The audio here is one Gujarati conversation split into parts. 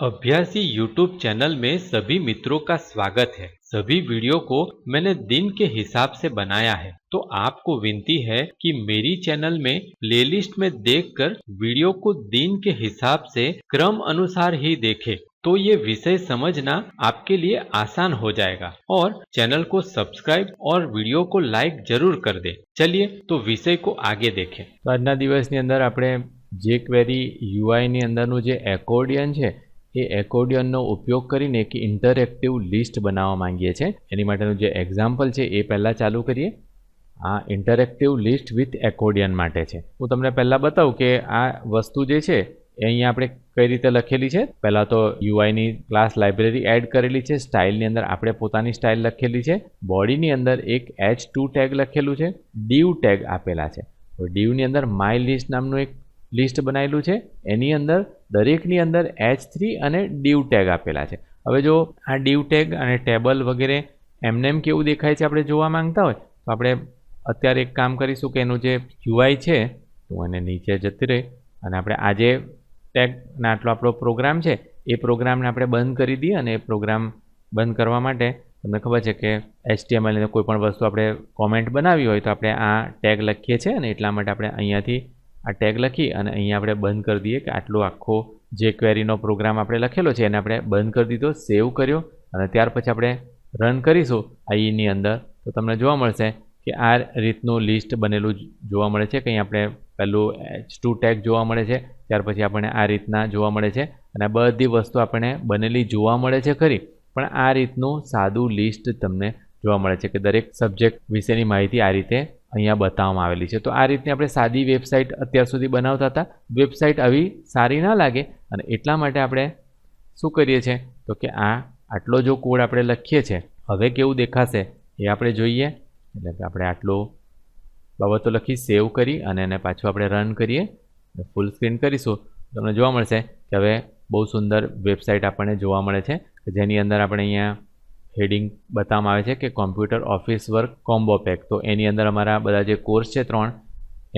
अभ्यासी यूट्यूब चैनल में सभी मित्रों का स्वागत है सभी वीडियो को मैंने दिन के हिसाब से बनाया है तो आपको विनती है कि मेरी चैनल में प्लेलिस्ट में देखकर वीडियो को दिन के हिसाब से क्रम अनुसार ही देखें तो ये विषय समझना आपके लिए आसान हो जाएगा और चैनल को सब्सक्राइब और वीडियो को लाइक जरूर कर दे चलिए तो विषय को आगे देखें તો આજના દિવસની અંદર આપણે જે ક્વેરી યુઆઈની અંદરનું જે એકોર્ડિયન છે એ એકોર્ડિયનનો ઉપયોગ કરીને એક ઇન્ટરેક્ટિવ લિસ્ટ બનાવવા માંગીએ છીએ. એની માટેનું જે એક્ઝામ્પલ છે એ પહેલાં ચાલુ કરીએ. આ ઇન્ટરેક્ટિવ લિસ્ટ વિથ એકોર્ડિયન માટે છે. હું તમને પહેલાં બતાવું કે આ વસ્તુ જે છે, એ અહીંયા આપણે કઈ રીતે લખેલી છે? પહેલાં તો યુઆઈની ક્લાસ લાઇબ્રેરી એડ કરેલી છે. સ્ટાઇલની અંદર આપણે પોતાની સ્ટાઇલ લખેલી છે. બોડીની અંદર એક એચ ટુ ટેગ લખેલું છે. ડીવ ટેગ આપેલા છે. ડીવની અંદર માય લિસ્ટ નામનું એક લિસ્ટ બનાવેલું છે. એની અંદર દરેકની અંદર એચ થ્રી અને ડીવ ટેગ આપેલા છે. હવે જો આ ડીવ ટેગ અને ટેબલ વગેરે એમનેમ કેવું દેખાય છે આપણે જોવા માંગતા હોય, તો આપણે અત્યારે એક કામ કરીશું કે એનું જે યુઆઈ છે, તો એને નીચે જતી રહી અને આપણે આજે ટેગના આટલો આપણો પ્રોગ્રામ છે, એ પ્રોગ્રામને આપણે બંધ કરી દઈએ અને એ પ્રોગ્રામ બંધ કરવા માટે તમને ખબર છે કે એચટીએમએલની કોઈ પણ વસ્તુ આપણે કોમેન્ટ બનાવી હોય તો આપણે આ ટેગ લખીએ છીએ અને એટલા માટે આપણે અહીંયાથી આ ટેગ લખી અને અહીંયા આપણે બંધ કરી દઈએ કે આટલો આખો જે ક્વેરીનો પ્રોગ્રામ આપણે લખેલો છે એને આપણે બંધ કરી દીધો સેવ કર્યો અને ત્યાર પછી આપણે રન કરીશું આઈની અંદર. તો તમને જોવા મળશે કે આ રીતનું લિસ્ટ બનેલું જોવા મળે છે. કંઈ આપણે પહેલું એચ ટુ ટેગ જોવા મળે છે. ત્યાર પછી આપણને આ રીતના જોવા મળે છે અને બધી વસ્તુ આપણને બનેલી જોવા મળે છે ખરી. પણ આ રીતનું સાદું લિસ્ટ તમને જોવા મળે છે કે દરેક સબ્જેક્ટ વિશેની માહિતી આ રીતે અહીંયા બતાવવામાં આવેલી છે. તો આ રીતની આપણે સાદી વેબસાઇટ અત્યાર સુધી બનાવતા હતા. વેબસાઇટ આવી સારી ના લાગે અને એટલા માટે આપણે શું કરીએ છીએ? તો કે આ આટલો જો કોડ આપણે લખીએ છીએ, હવે કેવું દેખાશે એ આપણે જોઈએ. એટલે કે આપણે આટલો બાબતો લખી સેવ કરી અને એને પાછું આપણે રન કરીએ ફૂલ સ્ક્રીન કરીશું. તમને જોવા મળશે કે હવે બહુ સુંદર વેબસાઇટ આપણને જોવા મળે છે. જેની અંદર આપણે અહીંયા હેડિંગ બતાવવામાં આવે છે કે computer office work combo pack તો એની અંદર અમારા બધા જે કોર્સ છે ત્રણ,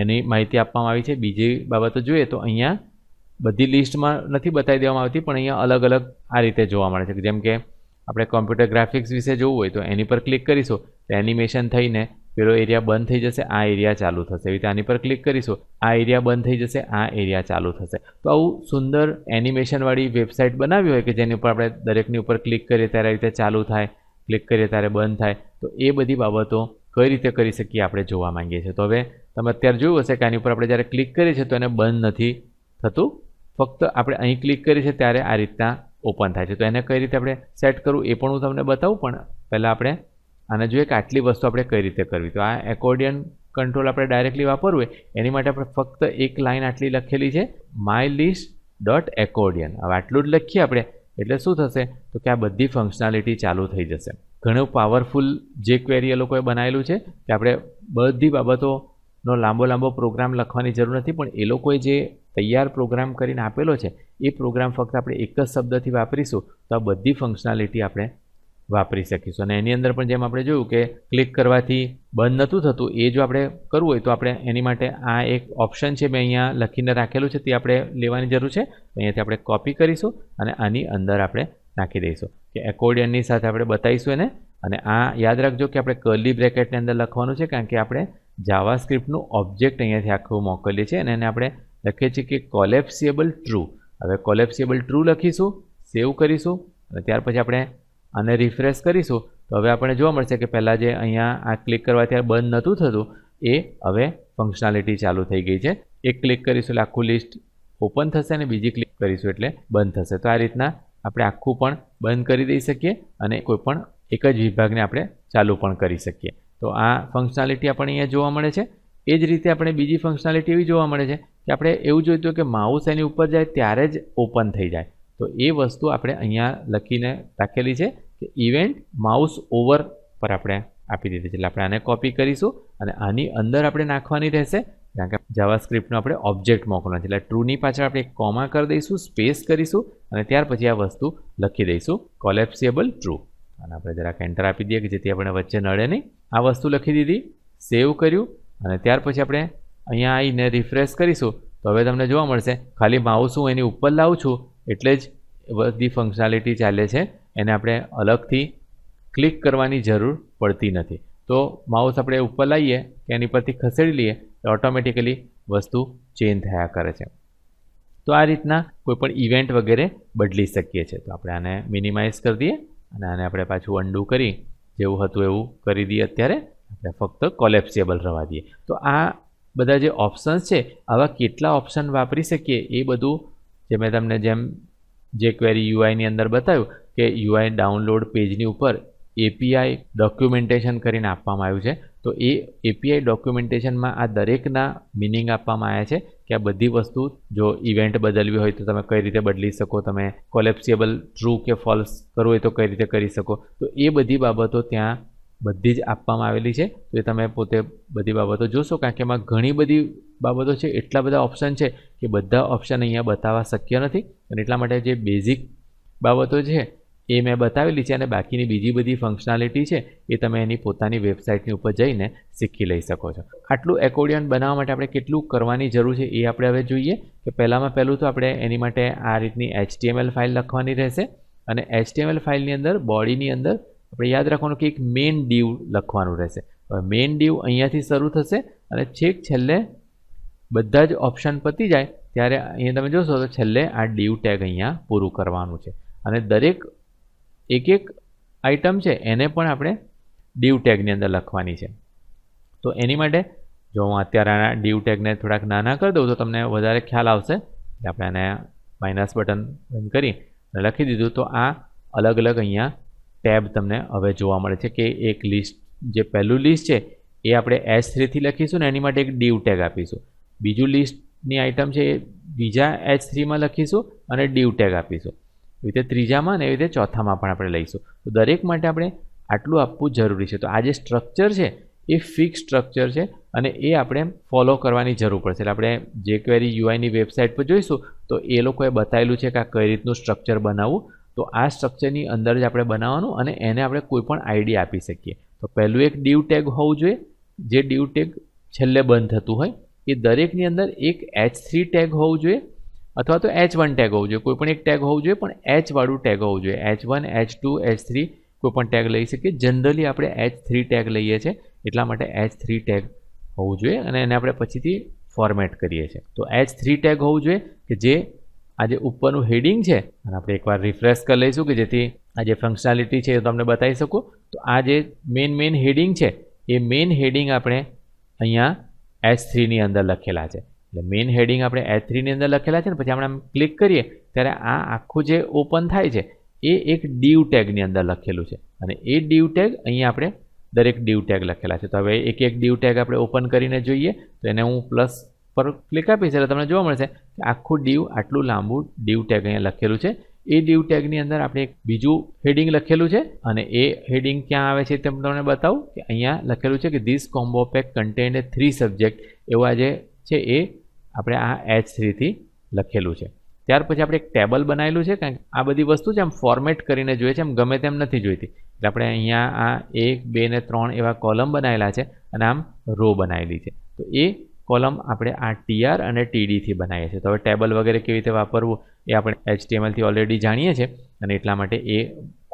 એની માહિતી આપવામાં આવી છે. બીજી બાબતો જોઈએ તો અહીંયા બધી લિસ્ટમાં નથી બતાવી દેવામાં આવતી, પણ અહીંયા અલગ અલગ આ રીતે જોવા મળે છે. જેમ કે આપણે કોમ્પ્યુટર ગ્રાફિક્સ વિશે જોવું હોય તો એની પર ક્લિક કરીશું, તો એનિમેશન થઈને પેલો એરિયા બંધ થઈ જશે, આ એરિયા ચાલુ થશે. એવી રીતે આની પર ક્લિક કરીશું, આ એરિયા બંધ થઈ જશે, આ એરિયા ચાલુ થશે. તો આવું સુંદર એનિમેશનવાળી વેબસાઇટ બનાવી હોય કે જેની ઉપર આપણે દરેકની ઉપર ક્લિક કરીએ ત્યારે રીતે ચાલુ થાય ક્લિક કરીએ ત્યારે બંધ થાય, તો એ બધી બાબતો કઈ રીતે કરી શકીએ આપણે જોવા માંગીએ છીએ. તો હવે તમે અત્યારે જોયું હશે કે આની ઉપર આપણે જ્યારે ક્લિક કરીએ છીએ તો એને બંધ નથી થતું. ફક્ત આપણે અહીં ક્લિક કરીએ છીએ ત્યારે આ રીતના ઓપન થાય છે. તો એને કઈ રીતે આપણે સેટ કરવું એ પણ હું તમને બતાવું, પણ પહેલાં આપણે આને જોઈએ કે આટલી વસ્તુ આપણે કઈ રીતે કરવી? તો આ એકોર્ડિયન કંટ્રોલ આપણે ડાયરેક્ટલી વાપરવું એની માટે આપણે ફક્ત એક લાઇન આટલી લખેલી છે માય લિસ્ટ ડોટ એકોર્ડિયન હવે આટલું જ લખીએ આપણે, એટલે શું થશે? તો કે આ બધી ફંક્શનાલિટી ચાલુ થઈ જશે. ઘણું પાવરફુલ જે ક્વેરી એ લોકોએ બનાવેલું છે કે આપણે બધી બાબતોનો લાંબો લાંબો પ્રોગ્રામ લખવાની જરૂર નથી, પણ એ લોકોએ જે તૈયાર પ્રોગ્રામ કરીને આપેલો છે, એ પ્રોગ્રામ ફક્ત આપણે એક જ શબ્દથી વાપરીશું, તો આ બધી ફંક્શનાલિટી આપણે વાપરી શકીશું. અને એની અંદર પણ જેમ આપણે જોયું કે ક્લિક કરવાથી બંધ નહોતું થતું, એ જો આપણે કરવું હોય તો આપણે એની માટે આ એક ઓપ્શન છે મેં અહીંયા લખીને રાખેલું છે, તે આપણે લેવાની જરૂર છે. અહીંયાથી આપણે કોપી કરીશું અને આની અંદર આપણે નાખી દઈશું. કે એકોર્ડિયનની સાથે આપણે બતાવીશું એને. અને આ યાદ રાખજો કે આપણે કર્લી બ્રેકેટની અંદર લખવાનું છે, કારણ કે આપણે જાવા સ્ક્રિપ્ટનું ઓબ્જેક્ટ અહીંયાથી આખું મોકલીએ છીએ અને એને આપણે લખીએ છીએ કે કોલેપ્સિએબલ ટ્રુ હવે કોલેપ્સિએબલ ટ્રુ લખીશું સેવ કરીશું અને ત્યાર પછી આપણે આને રિફ્રેશ કરીશું. તો હવે આપણે જોવા મળશે કે પહેલાં જે અહીંયા આ ક્લિક કરવાથી આ બંધ નહોતું થતું, એ હવે ફંક્શનાલિટી ચાલુ થઈ ગઈ છે. એક ક્લિક કરીશું એટલે આખું લિસ્ટ ઓપન થશે અને બીજી ક્લિક કરીશું એટલે બંધ થશે. તો આ રીતના આપણે આખું પણ બંધ કરી દઈ શકીએ અને કોઈ પણ એક જ વિભાગને આપણે ચાલુ પણ કરી શકીએ. તો આ ફંક્શનાલિટી આપણને અહીંયા જોવા મળે છે. એ જ રીતે આપણે બીજી ફંક્શનાલિટી એવી જોવા મળે છે કે આપણે એવું જોઈતું કે માઉસ એની ઉપર જાય ત્યારે જ ઓપન થઈ જાય. તો એ વસ્તુ આપણે અહીંયા લખીને રાખેલી છે. ઇવેન્ટ માઉસ ઓવર પર આપણે આપી દીધી છે. એટલે આપણે આને કોપી કરીશું અને આની અંદર આપણે નાખવાની રહેશે. કારણ કે જાવા સ્ક્રિપ્ટનો આપણે ઓબ્જેક્ટ મોકલવાનો છે. એટલે ટ્રુની પાછળ આપણે કોમા કરી દઈશું સ્પેસ કરીશું અને ત્યાર પછી આ વસ્તુ લખી દઈશું. કોલેપ્સિએબલ ટ્રુ અને આપણે જરાક એન્ટર આપી દઈએ કે જેથી આપણે વચ્ચે નડે નહીં. આ વસ્તુ લખી દીધી સેવ કર્યું અને ત્યાર પછી આપણે અહીંયા આવીને રિફ્રેશ કરીશું. તો હવે તમને જોવા મળશે, ખાલી માઉસ હું એની ઉપર લાવું છું એટલે જ બધી ફંક્શનાલિટી ચાલે છે. એને આપણે અલગથી ક્લિક કરવાની જરૂર પડતી નથી. તો માઉસ આપણે ઉપર લાવીએ કે એની પરથી ખસેડી લઈએ તો ઓટોમેટિકલી વસ્તુ ચેન્જ થયા કરે છે. તો આ રીતના કોઈ પણ ઇવેન્ટ વગેરે બદલી શકીએ છીએ. તો આપણે આને મિનિમાઇઝ કરી દઈએ અને આને આપણે પાછું અંડુ કરી જેવું હતું એવું કરી દઈએ અત્યારે. આપણે ફક્ત કોલેપ્સેબલ રવા દઈએ. તો આ બધા જે ઓપ્શન્સ છે, આવા કેટલા ઓપ્શન વાપરી શકીએ એ બધું જે મેં તમને જેમ જે ક્વેરી યુઆઈની અંદર બતાવ્યું કે યુઆઈ ડાઉનલોડ પેજની ઉપર એપીઆઈ ડોક્યુમેન્ટેશન કરીને આપવામાં આવ્યું છે. તો એ એપીઆઈ ડોક્યુમેન્ટેશનમાં આ દરેકના મિનિંગ આપવામાં આવ્યા છે કે આ બધી વસ્તુ જો ઇવેન્ટ બદલવી હોય તો તમે કઈ રીતે બદલી શકો, તમે કોલેપ્સિએબલ ટ્રુ કે ફોલ્સ કરવું હોય તો કઈ રીતે કરી શકો. તો એ બધી બાબતો ત્યાં બધી જ આપવામાં આવેલી છે. તો એ તમે પોતે બધી બાબતો જોશો કારણ કે એમાં ઘણી બધી બાબતો છે. એટલા બધા ઓપ્શન છે કે બધા ઓપ્શન અહીંયા બતાવવા શક્ય નથી. અને એટલા માટે જે બેઝિક બાબતો છે એ મેં બતાવેલી છે અને બાકીની બીજી બધી ફંક્શનાલિટી છે, એ તમે એની પોતાની વેબસાઇટની ઉપર જઈને શીખી લઈ શકો છો. આટલું એકોર્ડિયન બનાવવા માટે આપણે કેટલું કરવાની જરૂર છે એ આપણે હવે જોઈએ કે પહેલાંમાં પહેલું તો આપણે એની માટે આ રીતની એચટીએમએલ ફાઇલ લખવાની રહેશે અને એચટીએમએલ ફાઇલની અંદર બોડીની અંદર આપણે યાદ રાખવાનું કે એક મેઇન ડીવ લખવાનું રહેશે. હવે મેઇન ડીવ અહીંયાથી શરૂ થશે અને છેક છેલ્લે બધા જ ઓપ્શન પતી જાય ત્યારે અહીંયા તમે જોશો તો છેલ્લે આ ડીવ ટેગ અહીંયા પૂરું કરવાનું છે. અને દરેક એક એક આઇટમ છે, એને પણ આપણે ડીવ ટેગની અંદર લખવાની છે. તો એની માટે જો હું અત્યારે આના ડીવ ટેગને થોડાક નાના કરી દઉં તો તમને વધારે ખ્યાલ આવશે એટલે આપણે આને માઇનસ બટન બંધ કરી લખી દીધું. તો આ અલગ અલગ અહીંયા ટેબ તમને હવે જોવા મળે છે કે એક લિસ્ટ જે પહેલું લિસ્ટ છે, એ આપણે એસ થ્રીથી લખીશું ને એની માટે એક ડીવ ટેગ આપીશું. બીજું લિસ્ટની આઇટમ છે એ બીજા એચ થ્રીમાં લખીશું અને ડીવ ટેગ આપીશું. રીતે ત્રીજામાં અને એવી રીતે ચોથામાં પણ આપણે લઈશું. તો દરેક માટે આપણે આટલું આપવું જરૂરી છે. તો આ જે સ્ટ્રક્ચર છે, એ ફિક્સ સ્ટ્રક્ચર છે અને એ આપણે ફોલો કરવાની જરૂર પડશે. એટલે આપણે જે ક્વેરી યુઆઈની વેબસાઇટ પર જોઈશું, તો એ લોકોએ બતાવેલું છે કે આ કઈ રીતનું સ્ટ્રક્ચર બનાવવું. તો આ સ્ટ્રક્ચરની અંદર જ આપણે બનાવવાનું અને એને આપણે કોઈ પણ આઈડી આપી શકીએ. તો પહેલું એક ડીવ ટેગ હોવું જોઈએ. જે ડીવ ટેગ છેલ્લે બંધ થતું હોય, એ દરેકની અંદર એક એચ થ્રી ટેગ હોવું જોઈએ. અથવા તો એચ વન ટેગ હોવું જોઈએ. કોઈ પણ એક ટેગ હોવું જોઈએ, પણ એચવાળું ટેગ હોવું જોઈએ. H one H two H three કોઈ પણ ટેગ લઈ શકીએ. જનરલી આપણે એચ થ્રી ટેગ લઈએ છીએ. એટલા માટે એચ થ્રી ટેગ હોવું જોઈએ અને એને આપણે પછીથી ફોર્મેટ કરીએ છીએ. તો એચ થ્રી ટેગ હોવું જોઈએ કે જે આ જે ઉપરનું હેડિંગ છે, અને આપણે એકવાર રિફ્રેશ કરી લઈશું કે જેથી આ જે ફંક્શનાલિટી છે એ તમને બતાવી શકું. તો આ જે મેઇન મેઇન હેડિંગ છે, એ મેઇન હેડિંગ આપણે અહીંયા એચ થ્રીની અંદર લખેલા છે. એટલે મેઇન હેડિંગ આપણે એચ થ્રીની અંદર લખેલા છે ને, પછી આપણે આમ ક્લિક કરીએ, ત્યારે આ આખું જે ઓપન થાય છે, એ એક ડીવ ટેગની અંદર લખેલું છે. અને એ ડીવ ટેગ અહીંયા આપણે દરેક ડીવ ટેગ લખેલા છે. તો હવે એક એક ડીવ ટેગ આપણે ઓપન કરીને જોઈએ, તો એને હું પ્લસ પર ક્લિક આપીશ, એટલે તમને જોવા મળશે કે આખું ડીવ આટલું લાંબુ ડીવ ટેગ અહીંયા લખેલું છે. એ ડીવ ટેગની અંદર આપણે એક બીજું હેડિંગ લખેલું છે, અને એ હેડિંગ ક્યાં આવે છે તે તમને બતાવું, કે અહીંયા લખેલું છે કે ધીસ કોમ્બો પેક કન્ટેન્ટ એ થ્રી સબ્જેક્ટ એવા જે છે એ આપણે આ એચ થ્રીથી લખેલું છે. ત્યાર પછી આપણે એક ટેબલ બનાવેલું છે, કારણ આ બધી વસ્તુ છે, આમ ફોર્મેટ કરીને જોઈએ છે એમ ગમે તેમ નથી જોઈતી. એટલે આપણે અહીંયા આ એક, બે ને ત્રણ એવા કોલમ બનાવેલા છે અને આમ રો બનાવેલી છે. તો એ કોલમ આપણે આ ટીઆર અને ટીડીથી બનાવીએ છીએ. તો હવે ટેબલ વગેરે કેવી રીતે વાપરવું એ આપણે એચટીએમએલથી ઓલરેડી જાણીએ છીએ અને એટલા માટે એ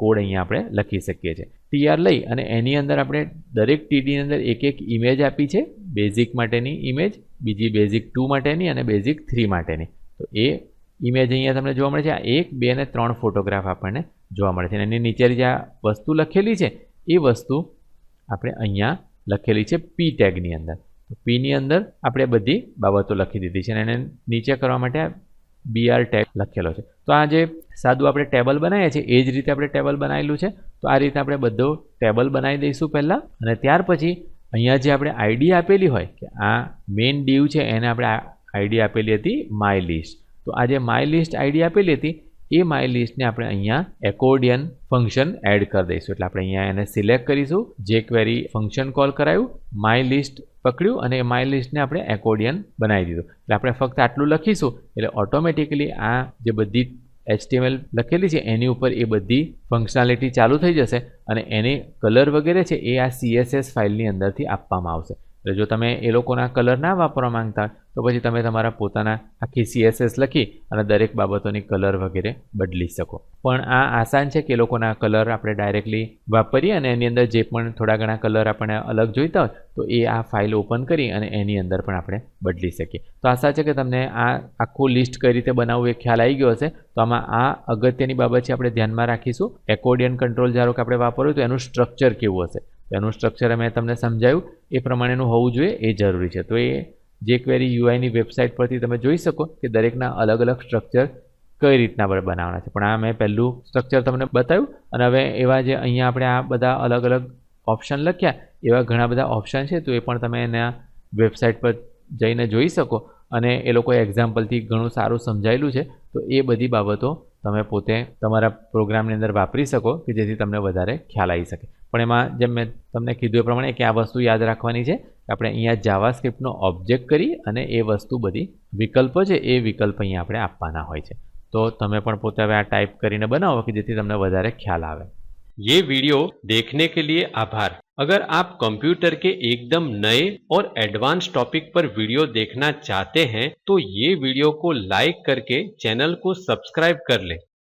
કોડ અહીંયા આપણે લખી શકીએ છીએ. ટીઆર લઈ અને એની અંદર આપણે દરેક ટીડીની અંદર એક એક ઇમેજ આપી છે. બેઝિક માટેની ઇમેજ બીજી બેઝિક ટુ માટેની અને બેઝિક થ્રી માટેની. તો એ ઇમેજ અહીંયા તમને જોવા મળે છે. આ એક, બે અને ત્રણ ફોટોગ્રાફ આપણને જોવા મળે છે. અને એની નીચે જે આ વસ્તુ લખેલી છે, એ વસ્તુ આપણે અહીંયા લખેલી છે પી ટેગની અંદર. તો પીની અંદર આપણે બધી બાબતો લખી દીધી છે અને એને નીચે કરવા માટે બીઆર ટેગ લખેલો છે. તો આ જે સાદું આપણે ટેબલ બનાવીએ છીએ, એ જ રીતે આપણે ટેબલ બનાવેલું છે. તો આ રીતે આપણે બધો ટેબલ બનાવી દઈશું પહેલાં. અને ત્યાર પછી અહીંયા જે આપણે આઈડી આપેલી હોય, કે આ મેઇન ડીવ છે, એને આપણે આઈડી આપેલી હતી માય લિસ્ટ. તો આ જે માય લિસ્ટ આઈડી આપેલી હતી એ માય લિસ્ટને આપણે અહીંયા એકોર્ડિયન ફંક્શન એડ કરી દઈશું. એટલે આપણે અહીંયા એને સિલેક્ટ કરીશું. જે ક્વેરી ફંક્શન કોલ કરાયું માય લિસ્ટ પકડ્યું અને માય લિસ્ટને આપણે એકોર્ડિયન બનાવી દીધું. એટલે આપણે ફક્ત આટલું લખીશું, એટલે ઓટોમેટિકલી આ જે બધી એચટીએમએલ લખેલી છે, એની ઉપર એ બધી ફંક્શનાલિટી ચાલુ થઈ જશે અને એની કલર વગેરે છે એ આ સીએસએસ ફાઇલની અંદરથી આપવામાં આવશે. એટલે જો તમે એ લોકોના કલર ના વાપરવા માંગતા તો પછી તમે તમારા પોતાના આખી સીએસએસ લખી અને દરેક બાબતોની કલર વગેરે બદલી શકો. પણ આ આસાન છે કે એ લોકોના કલર આપણે ડાયરેક્ટલી વાપરીએ અને એની અંદર જે પણ થોડા ઘણા કલર આપણને અલગ જોઈતા હોય, તો એ આ ફાઇલ ઓપન કરી અને એની અંદર પણ આપણે બદલી શકીએ. તો આશા છે કે તમને આ આખું લિસ્ટ કઈ રીતે બનાવવું એ ખ્યાલ આવી ગયો હશે. તો આમાં આ અગત્યની બાબત છે આપણે ધ્યાનમાં રાખીશું. એકોર્ડિયન કંટ્રોલ ધારો કે આપણે વાપર્યું તો એનું સ્ટ્રક્ચર કેવું હશે? એનું સ્ટ્રક્ચર મેં તમને સમજાવ્યું એ પ્રમાણેનું હોવું જોઈએ, એ જરૂરી છે. તો એ જે ક્વેરી યુઆઈની વેબસાઇટ પરથી તમે જોઈ શકો કે દરેકના અલગ અલગ સ્ટ્રક્ચર કઈ રીતના બનાવવાના છે. પણ આ મેં પહેલું સ્ટ્રક્ચર તમને બતાવ્યું અને હવે એવા જે અહીંયા આપણે આ બધા અલગ અલગ ઓપ્શન લખ્યા, એવા ઘણા બધા ઓપ્શન છે, તો એ પણ તમે એના વેબસાઇટ પર જઈને જોઈ શકો અને એ લોકોએ એક્ઝામ્પલથી ઘણું સારું સમજાયેલું છે. તો એ બધી બાબતો તમે પોતે તમારા પ્રોગ્રામની અંદર વાપરી શકો કે જેથી તમને વધારે ખ્યાલ આવી શકે. પણ એમાં જેમ મેં તમને કીધું એ પ્રમાણે કે આ વસ્તુ યાદ રાખવાની છે કે આપણે અહીંયા જાવા સ્ક્રિપ્ટનો ઓબ્જેક્ટ કરી અને એ વસ્તુ બધી વિકલ્પો છે એ વિકલ્પ અહીંયા આપણે આપવાના હોય છે તો તમે પણ પોતે હવે આ ટાઈપ કરીને બનાવો કે જેથી તમને વધારે ખ્યાલ આવે ये वीडियो देखने के लिए आभार अगर आप कंप्यूटर के एकदम नए और एडवांस टॉपिक पर वीडियो देखना चाहते हैं तो ये वीडियो को लाइक करके चैनल को सब्सक्राइब कर लें